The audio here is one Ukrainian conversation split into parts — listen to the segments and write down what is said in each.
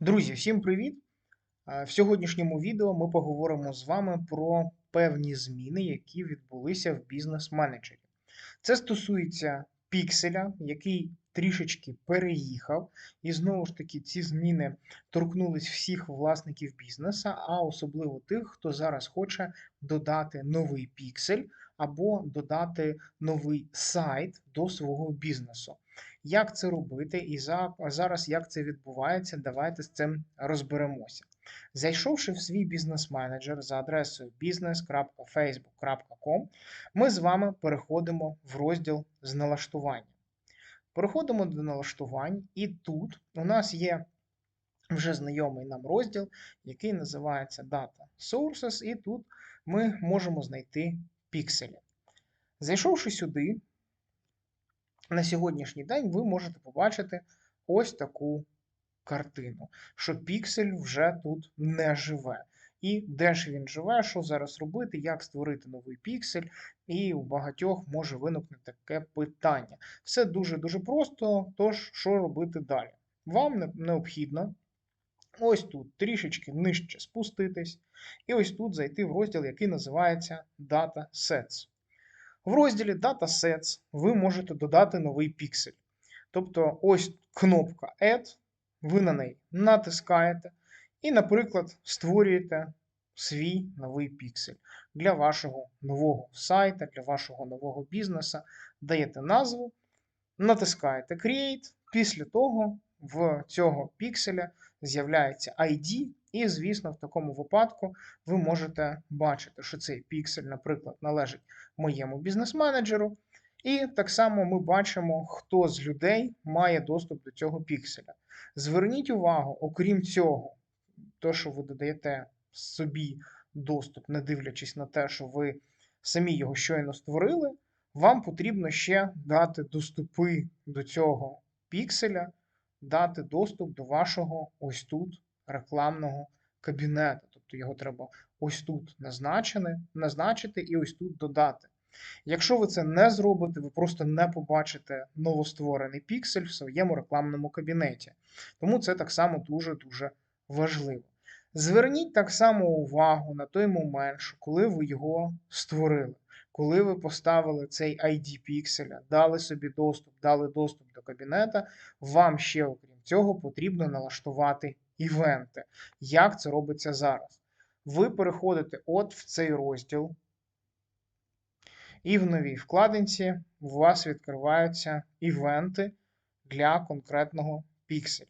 Друзі, всім привіт! Е, В сьогоднішньому відео ми поговоримо з вами про певні зміни, які відбулися в бізнес-менеджері. Це стосується пікселя, який трішечки переїхав, і знову ж таки ці зміни торкнулись всіх власників бізнесу, а особливо тих, хто зараз хоче додати новий піксель або додати новий сайт до свого бізнесу. Як це робити і за- зараз як це відбувається, давайте з цим розберемося. Зайшовши в свій бізнес-менеджер за адресою business.facebook.com, ми з вами переходимо в розділ з налаштування. Переходимо до налаштувань, і тут у нас є вже знайомий нам розділ, який називається Data Sources, і тут ми можемо знайти пікселі. Зайшовши сюди, на сьогоднішній день ви можете побачити ось таку картину, що піксель вже тут не живе. І де ж він живе, що зараз робити, як створити новий піксель, і у багатьох може виникнути таке питання. Все дуже-дуже просто, тож що робити далі? Вам необхідно ось тут трішечки нижче спуститись, і ось тут зайти в розділ, який називається Data Sets. В розділі Datasets ви можете додати новий піксель. Тобто, ось кнопка Add, ви на неї натискаєте і, наприклад, створюєте свій новий піксель для вашого нового сайта, для вашого нового бізнесу. Даєте назву, натискаєте Create. Після того в цього пікселя з'являється ID, і, звісно, в такому випадку ви можете бачити, що цей піксель, наприклад, належить моєму бізнес-менеджеру. І так само ми бачимо, хто з людей має доступ до цього пікселя. Зверніть увагу, окрім цього, то, що ви додаєте собі доступ, не дивлячись на те, що ви самі його щойно створили, вам потрібно ще дати доступи до цього пікселя, дати доступ до вашого ось тут рекламного кабінету. Тобто його треба ось тут назначене, назначити і ось тут додати. Якщо ви це не зробите, ви просто не побачите новостворений піксель в своєму рекламному кабінеті. Тому це так само дуже-дуже важливо. Зверніть так само увагу на той момент, коли ви його створили, коли ви поставили цей ID пікселя, дали собі доступ, дали доступ до кабінета, вам ще, окрім цього, потрібно налаштувати івенти. Як це робиться зараз? Ви переходите от в цей розділ, і в новій вкладинці у вас відкриваються івенти для конкретного пікселя.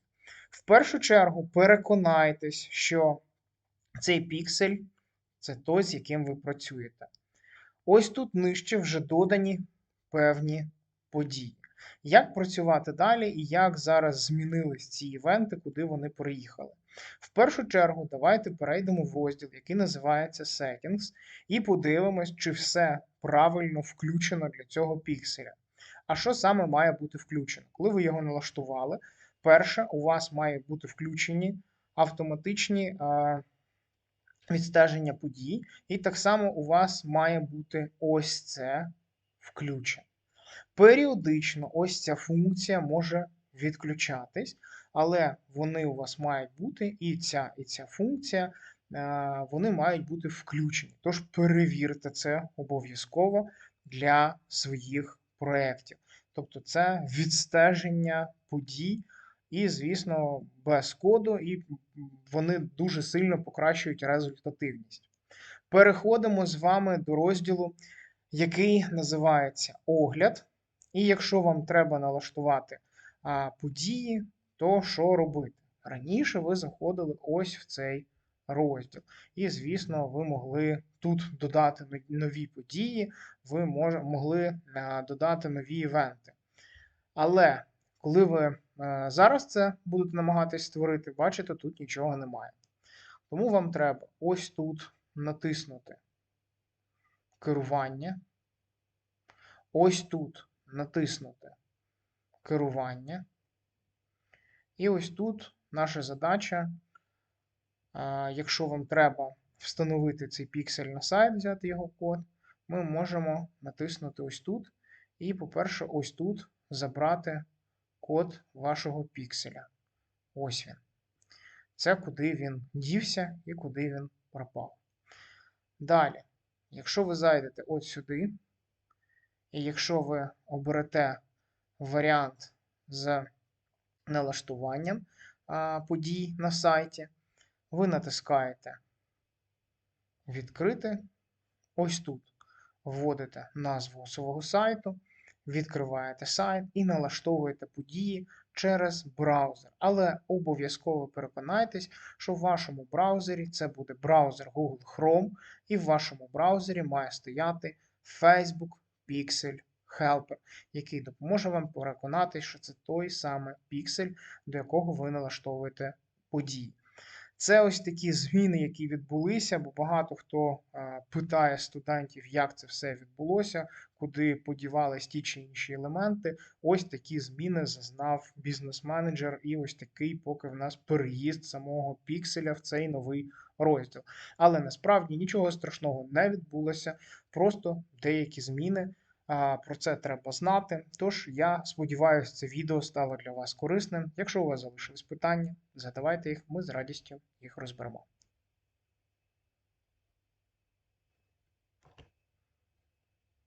В першу чергу переконайтесь, що цей піксель це той, з яким ви працюєте. Ось тут нижче вже додані певні події. Як працювати далі і як зараз змінились ці івенти, куди вони приїхали? В першу чергу, давайте перейдемо в розділ, який називається Settings, і подивимось, чи все правильно включено для цього пікселя. А що саме має бути включено? Коли ви його налаштували, перше, у вас має бути включені автоматичні е, відстеження подій, і так само у вас має бути ось це включено. Періодично ось ця функція може відключатись, але вони у вас мають бути, і ця, і ця функція, е, вони мають бути включені. Тож перевірте це обов'язково для своїх проєктів. Тобто це відстеження подій, і, звісно, без коду, і вони дуже сильно покращують результативність. Переходимо з вами до розділу, який називається Огляд. І якщо вам треба налаштувати а, події, то що робити? Раніше ви заходили ось в цей розділ. І, звісно, ви могли тут додати нові події, ви мож- могли а, додати нові івенти. Але коли ви зараз це будете намагатись створити, бачите, тут нічого немає. Тому вам треба ось тут натиснути керування. Ось тут натиснути керування. І ось тут наша задача, якщо вам треба встановити цей піксель на сайт, взяти його код, ми можемо натиснути ось тут. І, по-перше, ось тут забрати код вашого пікселя. Ось він. Це куди він дівся і куди він пропав. Далі, якщо ви зайдете от сюди, і якщо ви оберете варіант з налаштуванням а, подій на сайті, ви натискаєте Відкрити. Ось тут вводите назву свого сайту, відкриваєте сайт і налаштовуєте події через браузер. Але обов'язково переконайтесь, що в вашому браузері це буде браузер Google Chrome, і в вашому браузері має стояти Facebook Pixel Helper, який допоможе вам переконатись, що це той самий піксель, до якого ви налаштовуєте події. Це ось такі зміни, які відбулися, бо багато хто е, питає студентів, як це все відбулося, куди подівались ті чи інші елементи. Ось такі зміни зазнав бізнес-менеджер, і ось такий, поки в нас переїзд самого пікселя в цей новий розділ. Але насправді нічого страшного не відбулося, просто деякі зміни. А, Про це треба знати. Тож я сподіваюся, це відео стало для вас корисним. Якщо у вас залишились питання, задавайте їх, ми з радістю їх розберемо.